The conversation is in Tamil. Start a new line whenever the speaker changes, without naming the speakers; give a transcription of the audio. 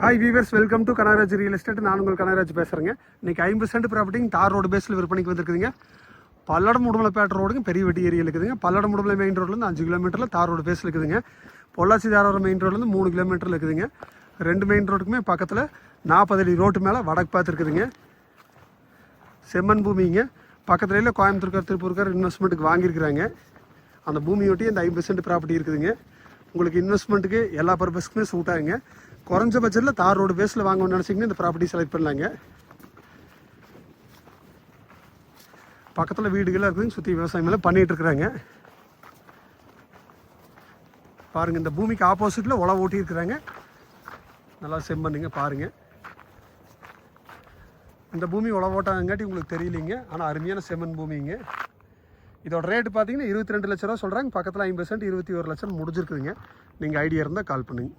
Hi viewers welcome to Kanagaraj real estate நான் உங்கள் கனகராஜ் பேசுகிறேங்க இன்னைக்கு ஐம்பது சென்ட் ப்ராப்பர்ட்டிங் தார் ரோடு பேஸில் விற்பனைக்கு வந்திருக்குதுங்க. பல்லடம் உடுமலைப்பேட்டை ரோடுங்க பெரிய வெட்டி ஏரியா இருக்குதுங்க. பல்லடம் உடுமலை மெயின் ரோட்லேருந்து அஞ்சு கிலோமீட்டரில் தார் ரோடு பேஸில் இருக்குதுங்க. பொள்ளாச்சி தாராவரம் மெயின் ரோட்லேருந்து மூணு கிலோமீட்டரில் இருக்குதுங்க. ரெண்டு மெயின் ரோடுக்குமே பக்கத்தில் நாற்பது அடி ரோட்டு மேலே வடக்கு பார்த்துருக்குதுங்க செம்மன் செம்மண் பூமிங்க. பக்கத்துலேயே கோயம்புத்தூர்கார் திருப்பூர்கார் இன்வெஸ்ட்மெண்ட்டுக்கு வாங்கியிருக்கிறாங்க. அந்த பூமியொட்டி அந்த ஐம்பது சென்ட் ப்ராப்பர்ட்டி இருக்குதுங்க. உங்களுக்கு இன்வெஸ்ட்மெண்ட்டுக்கு எல்லா பர்பஸ்க்குமே சூட் ஆகுங்க. குறைஞ்ச பட்ஜெட்டில் தார் ரோடு பேஸில் வாங்கணும்னு நினச்சிங்கன்னா இந்த ப்ராப்பர்ட்டி செலக்ட் பண்ணலாங்க. பக்கத்தில் வீடுகளாக இருக்குதுங்க சுற்றி விவசாயம் எல்லாம் இருக்கிறாங்க. பாருங்கள் இந்த பூமிக்கு ஆப்போசிட்டில் உழவு ஓட்டியிருக்கிறாங்க நல்லா செம்மண்ணுங்க பாருங்கள் இந்த பூமி உழவோட்டாங்காட்டி உங்களுக்கு தெரியலிங்க ஆனால் அருமையான செம்மண் பூமிங்க. இதோட ரேட்டு பார்த்தீங்கன்னா இருபத்தி ரெண்டு லட்ச ரூபா சொல்கிறாங்க பக்கத்தில் ஐம்பது சென்ட் இருபத்தி ஒரு லட்சம் முடிஞ்சிருக்குதுங்க. நீங்கள் ஐடியா இருந்தால் கால் பண்ணுங்க.